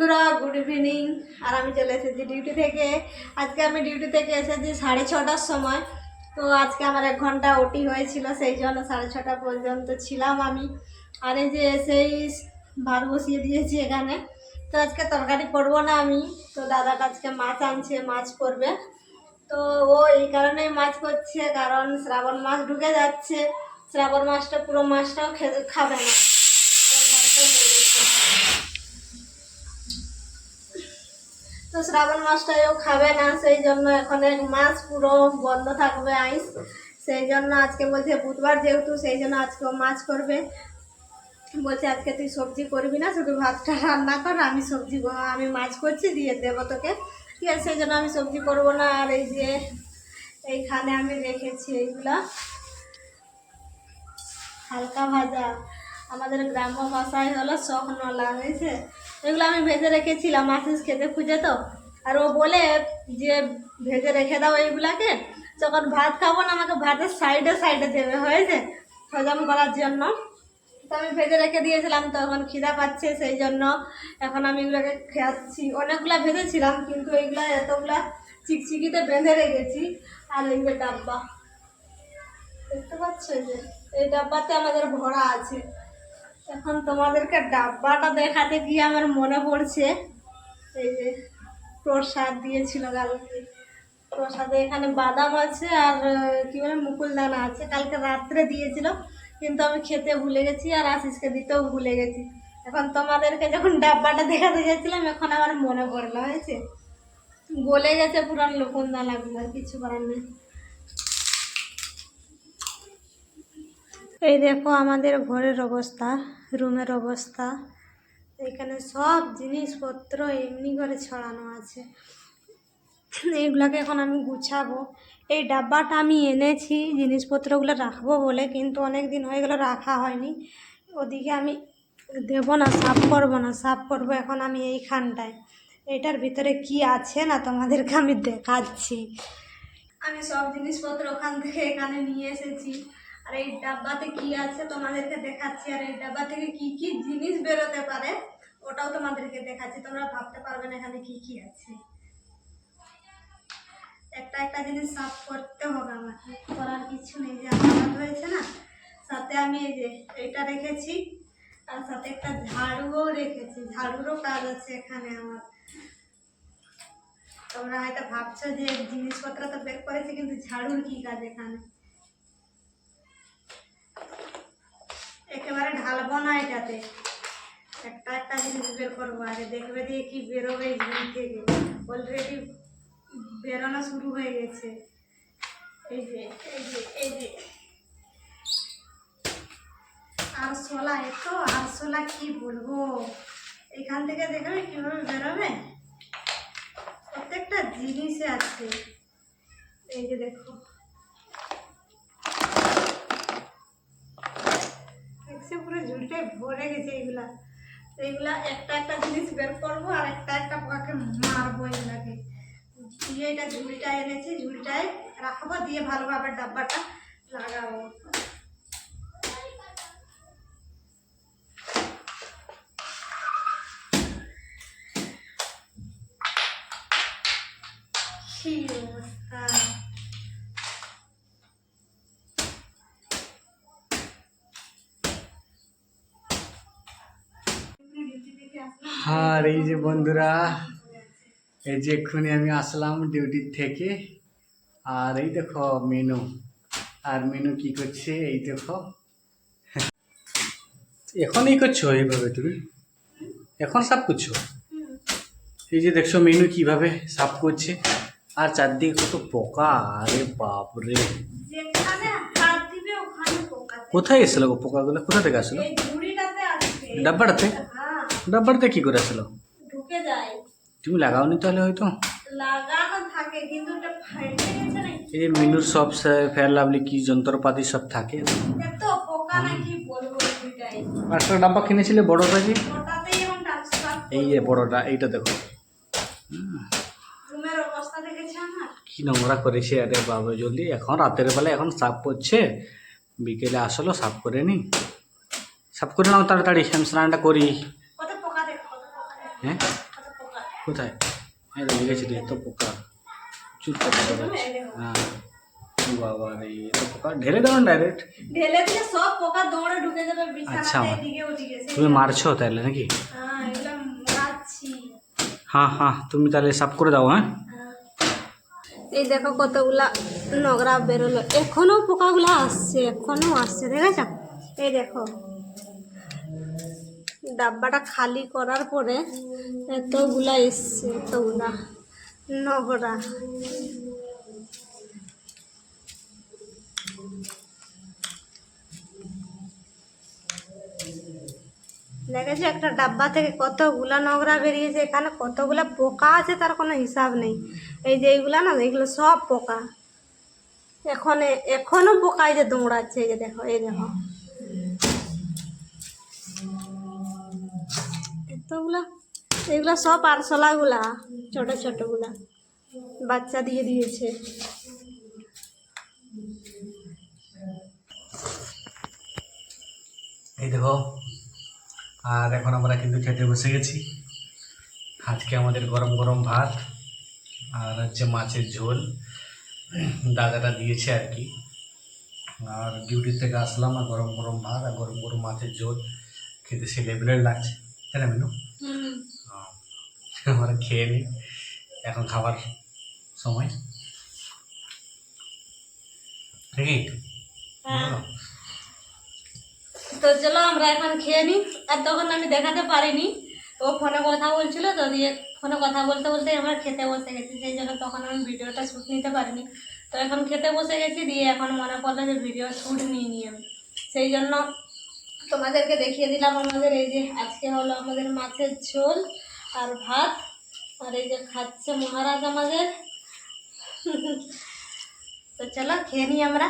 বন্ধুরা good evening আর আমি চলে এসেছি ডিউটি থেকে। আজকে আমি ডিউটি থেকে এসেছি সাড়ে ছটার সময়। তো আজকে আমার এক ঘণ্টা ওটি হয়েছিল, সেই জন্য সাড়ে ছটা পর্যন্ত ছিলাম আমি। আর এই যে এসেই ভাত বসিয়ে দিয়েছি এখানে। তো আজকে তরকারি করব না আমি। তো দাদাটা আজকে মাছ আনছে, মাছ করবে। তো ও এই কারণেই মাছ করছে, কারণ শ্রাবণ মাস ঢুকে যাচ্ছে। শ্রাবণ মাছটা পুরো মাছটাও খাবে না। তো শ্রাবণ মাসটাও খাবে না, সেই জন্য এখন এক মাস পুরো বন্ধ থাকবে আইস। সেই জন্য আজকে বলছে বুধবার যেহেতু, সেই জন্য আজকে মাছ করবে। বলছে, আজকে তুই সবজি করবি না, শুধু ভাতটা রান্না কর, আমি সবজি আমি মাছ করছি, দিয়ে দেবো তোকে। ঠিক আছে, সেই জন্য আমি সবজি করব না, আর এই যে এইখানে আমি রেখেছি এইগুলা। হালকা ভাজা। আমাদের গ্রাম্য ভাষায় হলো শখনলা হয়েছে এগুলো আমি ভেজে রেখেছিলাম আশিস খেতে খুঁজে তো। আর ও বলে যে, ভেজে রেখে দাও এইগুলাকে। যখন ভাত খাব না, আমাকে ভাতের সাইডে সাইডে দেবে, হয়েছে? হজম করার জন্য। তো আমি ভেজে রেখে দিয়েছিলাম, তো এখন খিদা পাচ্ছে সেই জন্য। এখন আমি এগুলোকে খাচ্ছি। অনেকগুলা ভেজেছিলাম, কিন্তু এইগুলা এতগুলা চিকচিকিতে বেঁধে রেখেছি। আর এই যে ডাব্বা, দেখতে পাচ্ছ যে? এই ডাব্বাতে আমাদের ভরা আছে। এখন তোমাদেরকে ডাব্বাটা দেখাতে গিয়ে আমার মনে পড়ছে। এই যে প্রসাদ দিয়েছিল কালকে। প্রসাদে এখানে বাদাম আছে আর কি বলে, মুকুলদানা আছে। কালকে রাত্রে দিয়েছিল, কিন্তু আমি খেতে ভুলে গেছি আর আশিসকে দিতেও ভুলে গেছি। এখন তোমাদেরকে যখন ডাব্বাটা দেখাতে গেছিলাম, এখন আমার মনে পড়ল, হয়েছে? গলে গেছে পুরান লকুনদানাগুলো আর কিছু করার নেই। এই দেখো আমাদের ঘরের অবস্থা। রুমের অবস্থা। এখানে সব জিনিসপত্র এমনি করে ছড়ানো আছে। এইগুলাকে এখন আমি গুছাবো। এই ডাব্বাটা আমি এনেছি, জিনিসপত্রগুলো রাখব বলে, কিন্তু অনেক দিন হয়ে গেল রাখা হয়নি। ওদিকে আমি দেবো না, সাফ করব না, সাফ করব এখন আমি এইখানটায়। এটার ভিতরে কি আছে না তোমাদেরকে আমি দেখাচ্ছি। আমি সব জিনিসপত্র ওখান থেকে এখানে নিয়ে এসেছি। আর এই ডাব্বাতে কি আছে তোমাদেরকে দেখাচ্ছি, আর এই ডাব্বা থেকে কি কি জিনিস বেরোতে পারে, ওটাও তোমাদেরকে দেখাচ্ছি। তোমরা ভাবতে পারবে না এখানে কি কি আছে। একটা একটা জিনিস সাফ করতে হবে আমাকে, করার কিছু নেই যে আমার হয়েছে না। সাথে আমি এই যে এটা রেখেছি, আর সাথে একটা ঝাড়ুও রেখেছি। ঝাড়ুরও কাজ আছে এখানে আমার। তোমরা হয়তো ভাবছ যে জিনিসপত্র তো বের করেছি, কিন্তু ঝাড়ুর কি কাজ এখানে? ঢালবো না এটাতে। একটা একটা জিনিস বের করব, আগে দেখবে দিয়ে কি বেরোবে এই থেকে। অলরেডি বেরোনো শুরু হয়ে গেছে। এই যে এই যে এই যে। আরশোলা এত আরশোলা কি বলব? এখান থেকে দেখবে কীভাবে বেরোবে? প্রত্যেকটা জিনিসে আছে। এই যে দেখো দেখছে পুরো ভরে গেছে এইগুলা এইগুলা একটা একটা জিনিস বের করব আর একটা একটা পোকাকে মারবো এগুলাকে। দিয়ে এটা ঝুড়িটায় এনেছি, ঝুড়িটায় রাখব, দিয়ে ভালোভাবে ডাব্বাটা লাগাবো। আর এই যে বন্ধুরা এই যে এক্ষুনি আমি আসলাম ডিউটির থেকে। আর এই দেখো মেনু। আর মেনু কি করছে? এই দেখো। এখন এই করছ এইভাবে তুমি? এখন সাফ করছ? এই যে দেখছ মেনু কীভাবে সাফ করছে। আর চারদিকে কত পোকা। আরে বাপরে। কোথায় এসেছিল গো পোকাগুলো? কোথা থেকে আসলো? ডাব্বাটাতে? হ্যাঁ। ডাব্বাটাতে কি করে আসলো ঢুকে যায়। তুমি লাগাওনি তাহলে হয়তো? লাগানো থাকে কিন্তু ওটা ফাইটে গেছে না এই যে মেনুর সব ফেয়ার লাভলি কি যন্ত্রপাতি সব থাকে? এত পোকা নাকি বলব আর একটা ডাব্বা কিনেছিলে বড়টা যে ওটাতেই এখন ট্রান্সফার এই যে বড়টা এইটা দেখো। রুমের অবস্থা দেখেছে আমার? কি নোংরা করেছে আরে বাবা জলদি। এখন রাতের বেলা এখন সাফ করছে বিকেলে আসলো সাফ করে নি। সাফ করে নাও তাড়াতাড়ি আমি স্নানটা করি কত পোকা দেখো কত পোকা দেখো হ্যাঁ? কোথায়? হ্যাঁ লেগেছে রে এত পোকা। চুপ পোকা হ্যাঁ। বাবা রে এত পোকা। ঢেলে দাও ডাইরেক্ট ঢেলে দিলে সব পোকা দৌড়ে ঢুকে যাবে আচ্ছা, তুমি মারছো তাহলে নাকি? হ্যাঁ হ্যাঁ হ্যাঁ তুমি তাহলে সাফ করে দাও হ্যাঁ। এই দেখো কতগুলা নোংরা বেরোলো। এখনও পোকাগুলো আসছে এখনও আসছে দেখেছ? এই দেখো। ডাব্বাটা খালি করার পরে এতগুলা এসছে, এতগুলা নোংরা। দেখেছ, একটা ডাব্বা থেকে কতগুলা নোংরা বেরিয়েছে, এখানে কতগুলা পোকা আছে তার কোনো হিসাব নেই। এই যে এইগুলা না, এগুলো সব পোকা। এখন, এখনও পোকা এই যে দৌড়াচ্ছে, এই যে দেখো, এই দেখো। এতগুলা এগুলো সব আরশোলাগুলা ছোট ছোটগুলা। বাচ্চা দিয়ে দিয়েছে। এই দেখো, আর এখন আমরা কিন্তু খেতে বসে গেছি। আজকে আমাদের গরম গরম ভাত আর হচ্ছে মাছের ঝোল। দাদাটা দিয়েছে আর কি। আর ডিউটি থেকে আসলাম আর গরম গরম ভাত আর গরম গরম মাছের ঝোল। খেতে সে লেভেলের লাগছে। তাই না। আমরা খেয়ে নিই এখন খাবার সময়। ঠিকই হ্যাঁ। তো চলো আমরা এখন খেয়ে নিই আর তখন আমি দেখাতে পারিনি। ও ফোনে কথা বলছিল তো দিয়ে ফোনে কথা বলতে বলতে আমরা খেতে বসে গেছি। সেই জন্য তখন আমি ভিডিওটা শ্যুট নিতে পারিনি। তো এখন খেতে বসে গেছি দিয়ে এখন মনে পড়ল যে ভিডিও শ্যুট নিয়ে নিই আমি সেই জন্য তোমাদেরকে দেখিয়ে দিলাম আমাদের এই যে আজকে হলো আমাদের মাছের ঝোল আর ভাত। আর এই যে খাচ্ছে মহারাজ আমাদের। তো চলো খেয়ে নিই আমরা।